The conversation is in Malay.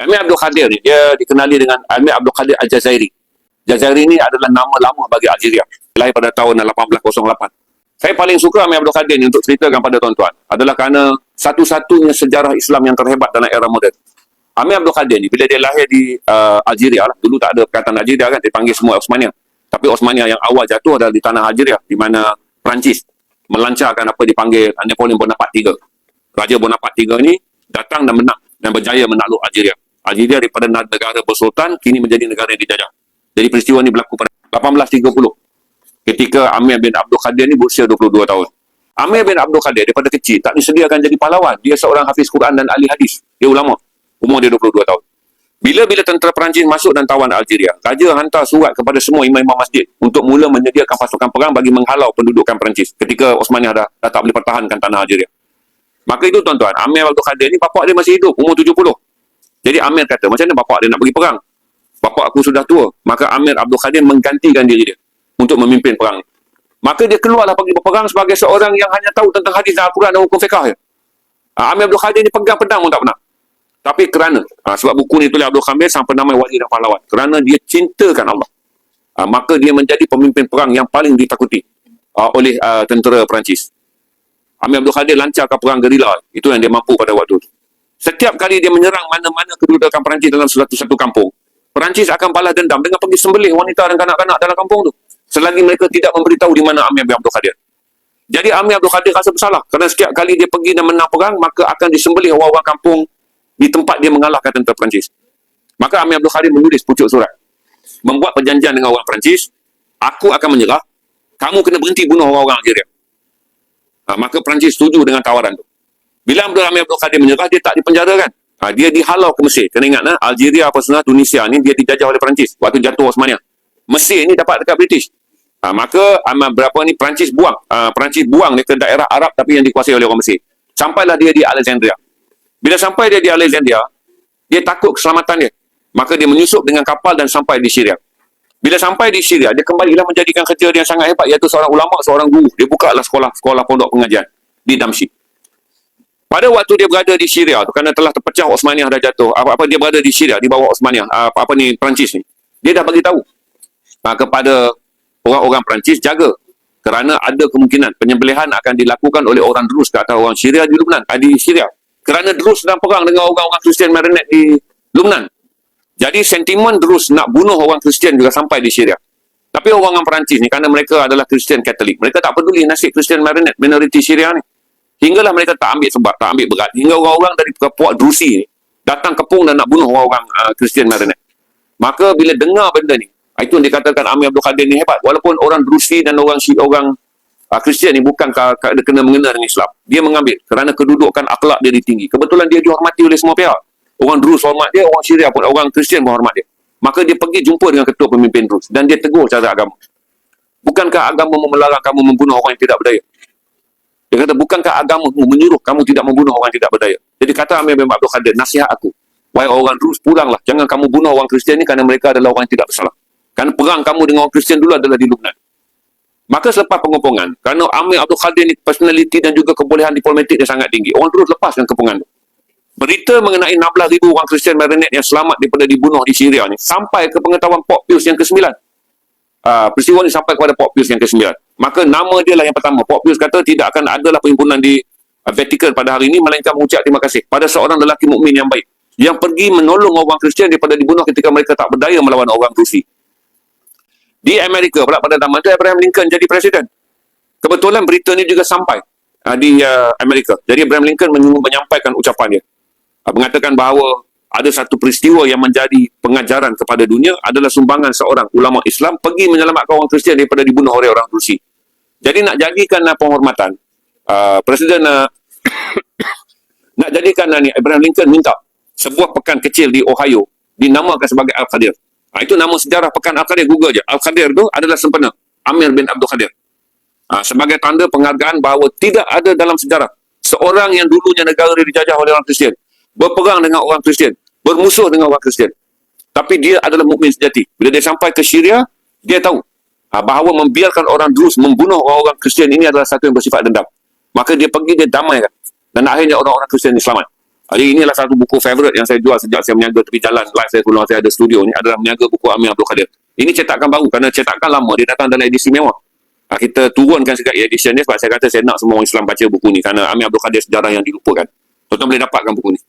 Amir Abdul Khadir ni, dia dikenali dengan Amir Abdul Khadir Al-Jazairi. Jazairi ni adalah nama lama bagi Algeria. Lahir pada tahun 1808. Saya paling suka Amir Abdul Khadir ni untuk ceritakan pada tuan-tuan adalah kerana satu-satunya sejarah Islam yang terhebat dalam era moden. Amir Abdul Khadir ni, bila dia lahir di uh, Algeria lah, dulu tak ada perkataan Algeria kan, dipanggil semua Osmania. Tapi Osmania yang awal jatuh adalah di tanah Algeria, di mana Perancis melancarkan apa dipanggil Napoleon Bonaparte III. Raja Bonaparte III ni datang dan menang dan berjaya menakluk Algeria. Algeria daripada negara bersultan kini menjadi negara yang dijajah. Jadi peristiwa ini berlaku pada 1830 ketika Amir bin Abdul Khadir ni berusia 22 tahun. Amir bin Abdul Khadir daripada kecil tak disediakan jadi pahlawan. Dia seorang hafiz Quran dan ahli hadis. Dia ulama. Umur dia 22 tahun. Bila-bila tentera Perancis masuk dan tawan Algeria, raja hantar surat kepada semua imam-imam masjid untuk mula menyediakan pasukan perang bagi menghalau pendudukan Perancis ketika Osmania dah, dah tak boleh pertahankan tanah Algeria. Maka itu tuan-tuan, Amir Abdul Khadir ni bapak dia masih hidup, umur 70. Jadi Amir kata, macam mana bapak dia nak pergi perang? Bapak aku sudah tua. Maka Amir Abdul Khadir menggantikan diri dia untuk memimpin perang. Maka dia keluarlah pergi berperang sebagai seorang yang hanya tahu tentang hadis dan Al-Quran dan hukum fiqah. Ha, Amir Abdul Khadir ni pegang pedang pun tak pernah. Tapi kerana, ha, sebab buku ni tulis Abdul Khadir sampai nama wali dan pahlawan. Kerana dia cintakan Allah. Ha, maka dia menjadi pemimpin perang yang paling ditakuti ha, oleh uh, tentera Perancis. Amir Abdul Khadir lancarkan perang gerila. Itu yang dia mampu pada waktu itu. Setiap kali dia menyerang mana-mana kedudukan Perancis dalam satu-satu kampung, Perancis akan balas dendam dengan pergi sembelih wanita dan kanak-kanak dalam kampung tu. Selagi mereka tidak memberitahu di mana Amir bin Abdul Khadir. Jadi Amir Abdul Khadir rasa bersalah kerana setiap kali dia pergi dan menang perang, maka akan disembelih orang-orang kampung di tempat dia mengalahkan tentera Perancis. Maka Amir Abdul Khadir menulis pucuk surat. Membuat perjanjian dengan orang Perancis, aku akan menyerah, kamu kena berhenti bunuh orang-orang Algeria. Ha, maka Perancis setuju dengan tawaran tu. Bila Abdul Amir Abdul Khadir menyerah, dia tak dipenjara kan? Ha, dia dihalau ke Mesir. Kena ingat, nah, Algeria apa sebenarnya Tunisia ni dia dijajah oleh Perancis waktu jatuh Osmania. Mesir ni dapat dekat British. Ha, maka um, berapa ni Perancis buang. Uh, Perancis buang dia ke daerah Arab tapi yang dikuasai oleh orang Mesir. Sampailah dia di Alexandria. Bila sampai dia di Alexandria, dia takut keselamatan dia. Maka dia menyusup dengan kapal dan sampai di Syria. Bila sampai di Syria, dia kembalilah menjadikan kerja dia yang sangat hebat iaitu seorang ulama, seorang guru. Dia buka lah sekolah-sekolah pondok pengajian di Damsyik. Pada waktu dia berada di Syria tu, kerana telah terpecah Osmaniah dah jatuh, apa-apa dia berada di Syria, di bawah Osmaniah, apa-apa ni Perancis ni. Dia dah bagi tahu uh, kepada orang-orang Perancis jaga kerana ada kemungkinan penyembelihan akan dilakukan oleh orang Drus ke atas orang Syria di Lubnan, uh, di Syria. Kerana Drus sedang perang dengan orang-orang Kristian Marinette di Lubnan. Jadi sentimen Drus nak bunuh orang Kristian juga sampai di Syria. Tapi orang-orang Perancis ni kerana mereka adalah Kristian Katolik, mereka tak peduli nasib Kristian Marinette minoriti Syria ni. Hinggalah mereka tak ambil sebab, tak ambil berat. Hingga orang-orang dari puak Drusi ni datang kepung dan nak bunuh orang-orang Kristian uh. Maka bila dengar benda ni, itu yang dikatakan Amir Abdul Khadir ni hebat. Walaupun orang Drusi dan orang Syi, orang Kristian uh, ni bukan kena mengenal dengan Islam. Dia mengambil kerana kedudukan akhlak dia tinggi. Kebetulan dia dihormati oleh semua pihak. Orang Drus hormat dia, orang Syria pun, orang Kristian pun hormat dia. Maka dia pergi jumpa dengan ketua pemimpin Drus dan dia tegur cara agama. Bukankah agama melarang kamu membunuh orang yang tidak berdaya? Dia kata, bukankah agama menyuruh kamu tidak membunuh orang tidak berdaya? Jadi kata Amir bin Abdul Khadir, nasihat aku. Wahai orang Drus, pulanglah. Jangan kamu bunuh orang Kristian ni kerana mereka adalah orang yang tidak bersalah. Kerana perang kamu dengan orang Kristian dulu adalah di Lubnan. Maka selepas pengepungan, kerana Amir Abdul Khadir ni personality dan juga kebolehan diplomatik dia sangat tinggi. Orang terus lepaskan kepungan tu. Berita mengenai 16,000 orang Kristian Marinette yang selamat daripada dibunuh di Syria ni sampai ke pengetahuan Pop Pius yang ke-9. Uh, peristiwa ni sampai kepada Pop Pius yang ke-9. Maka nama dia lah yang pertama. Pop Pius kata tidak akan ada lah perhimpunan di uh, Vatican pada hari ini melainkan mengucap terima kasih pada seorang lelaki mukmin yang baik yang pergi menolong orang Kristian daripada dibunuh ketika mereka tak berdaya melawan orang Rusi. Di Amerika pula pada zaman itu Abraham Lincoln jadi presiden. Kebetulan berita ni juga sampai uh, di uh, Amerika. Jadi Abraham Lincoln menyampaikan ucapan dia uh, mengatakan bahawa ada satu peristiwa yang menjadi pengajaran kepada dunia adalah sumbangan seorang ulama Islam pergi menyelamatkan orang Kristian daripada dibunuh oleh orang Rusi. Jadi nak jadikan uh, penghormatan, uh, Presiden uh, nak jadikan uh, ni Abraham Lincoln minta sebuah pekan kecil di Ohio dinamakan sebagai Al-Qadir. Uh, itu nama sejarah pekan Al-Qadir, Google je. Al-Qadir tu adalah sempena Amir bin Abdul Qadir. Uh, sebagai tanda penghargaan bahawa tidak ada dalam sejarah seorang yang dulunya negara dijajah oleh orang Kristian berperang dengan orang Kristian, bermusuh dengan orang Kristian. Tapi dia adalah mukmin sejati. Bila dia sampai ke Syria, dia tahu ha, bahawa membiarkan orang Drus membunuh orang-orang Kristian ini adalah satu yang bersifat dendam. Maka dia pergi, dia damaikan. Dan akhirnya orang-orang Kristian ini selamat. Jadi inilah satu buku favourite yang saya jual sejak saya meniaga tepi jalan. Live saya keluar saya ada studio ni adalah meniaga buku Amir Abdul Kadir. Ini cetakan baru kerana cetakan lama dia datang dalam edisi mewah. Ha, kita turunkan sikit edition ni sebab saya kata saya nak semua orang Islam baca buku ni kerana Amir Abdul Kadir sejarah yang dilupakan. Tuan-tuan boleh dapatkan buku ni.